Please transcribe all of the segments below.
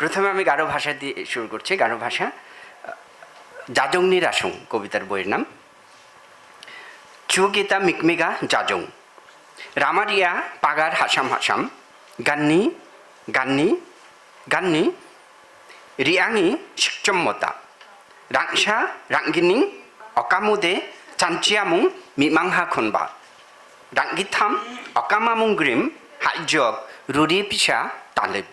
প্রথমে আমি গারো ভাষা দিয়ে শুরু করছি, গারো ভাষা। জাজং নিরাসং কবিতার বইয়ের নাম। চুগিতা মিকমিগা জাজং। রামারিয়া পাগার হাসাম হাসাম। গান্নি গান্নি গান্নি। রিয়াঙি শিকচম্মতা রাংসা, রাঙ্গিনিং, অকামুদে, চাঞ্চিয়ামুং, মিমাংহা খনবা। রাঙ্গিথাম অকামামুং গ্রিম হাইজক রুরি পিসা তালেব।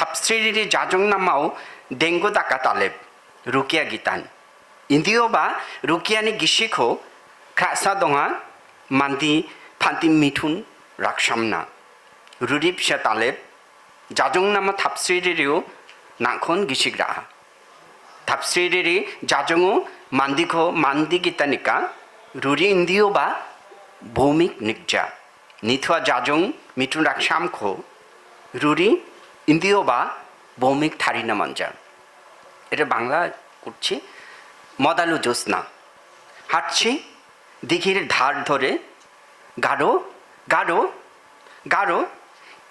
탑3리 자정남마우 댕고다까 달렙 루키아 기탄 인디오바 루키아니 기시코 크라사동아 만디 판티 미툰 락샴나 루립샤 달렙 자정남마 탑3리리오 나콘 기시그라 탑3리리 자정우 만디코 만디 기타니까 루리 인디오바 보믹 닉자 니트와 자정 미툰 락샴코 루리 ইন্দিও বা ভৌমিক থারিনা মঞ্জা এটা বাংলা করছি, মদালু জ্যোৎস্না। হাঁটছি, দিঘির ধার ধরে, গাঢ় গাঢ় গাঢ়,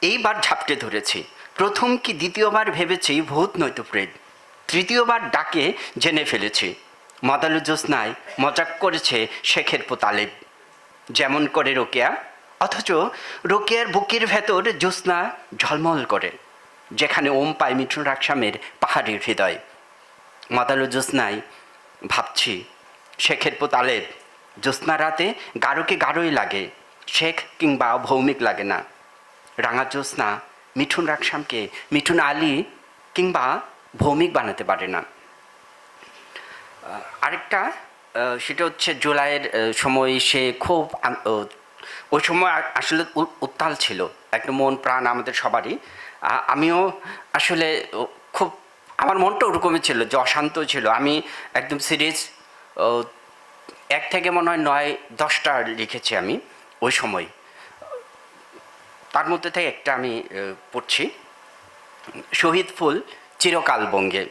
এইবার ঝাপটে ধরেছি। প্রথম কি দ্বিতীয়বার ভেবেছি, ভূত নয়তো প্রেত। তৃতীয়বার ডাকে জেনে ফেলেছি, মদালু জ্যোৎস্নায় মজাক করেছে শেখের পোতালেব যেমন করে রোকেয়া, অথচ রোকেয়ার বুকের ভেতর জ্যোৎস্না ঝলমল করে। যেখানে ওম পায় মিঠুন রাকসামের পাহাড়ি হৃদয়। মাদালো জ্যোৎস্নায় ভাবছি, শেখের পোতালেব জ্যোৎস্না রাতে গাঢ়কে গাঢ়ই লাগে, শেখ কিংবা ভৌমিক লাগে না। রাঙা জ্যোৎস্না মিঠুন রাকসামকে মিঠুন আলী কিংবা ভৌমিক বানাতে পারে না। আরেকটা সেটা হচ্ছে জুলাইয়ের সময় সে খুব ওই সময় আসলে উত্তাল ছিল। একটা মন প্রাণ আমাদের সবারই। আমিও আসলে খুব, আমার মনটা ওরকমই ছিল, যে অশান্ত ছিল। আমি একদম সিরিজ এক থেকে মনে হয় নয়, দশটা লিখেছি আমি ওই সময়। তার মধ্যে থেকে একটা আমি পড়ছি। শহীদ ফুল চিরকাল বঙ্গে।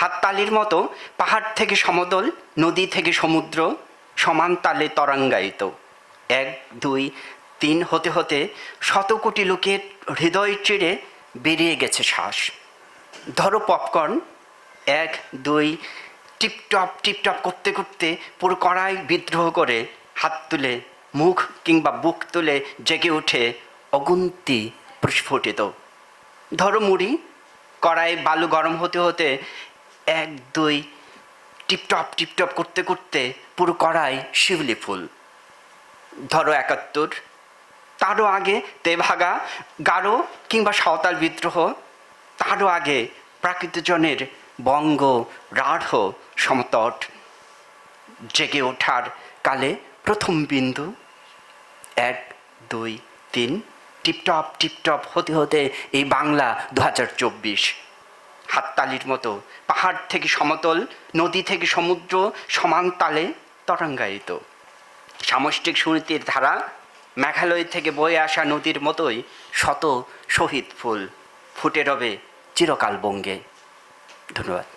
হাততালির মতো পাহাড় থেকে সমতল, নদী থেকে সমুদ্র, সমান তালে তরাঙ্গায়িত। এক, দুই তিন হতে হতে শত কোটি লোকের হৃদয় চিড়ে বেরিয়ে গেছে শ্বাস। ধরো পপকর্ন। এক, দুই, টিপটপ টিপটপ করতে করতে পুরো কড়াই বিদ্রোহ করে হাত তুলে মুখ কিংবা বুক তুলে জেগে উঠে অগুন্তি প্রস্ফুটিত। ধরো মুড়ি। কড়াই বালু গরম হতে হতে এক, দুই, টিপটপ টিপটপ করতে করতে পুরো কড়াই শিউলি ফুল। ধরো একাত্তর। তারও আগে তেভাগা গারো কিংবা সাঁওতাল বিদ্রোহ, তারও আগে প্রাকৃতজনের বঙ্গ রাঢ় সমতট জেগে ওঠার কালে প্রথম বিন্দু। এক, দুই, তিন, টিপটপ টিপটপ হতে হতে এই বাংলা দু হাজার চব্বিশ। হাততালির মতো পাহাড় থেকে সমতল, নদী থেকে সমুদ্র, সমান তালে তরঙ্গায়িত। সামষ্টিক সুনীতির ধারা মেঘালয় থেকে বয়ে আসা নদীর মতোই শত শহীদ ফুল ফুটে রবে চিরকাল বঙ্গে। ধন্যবাদ।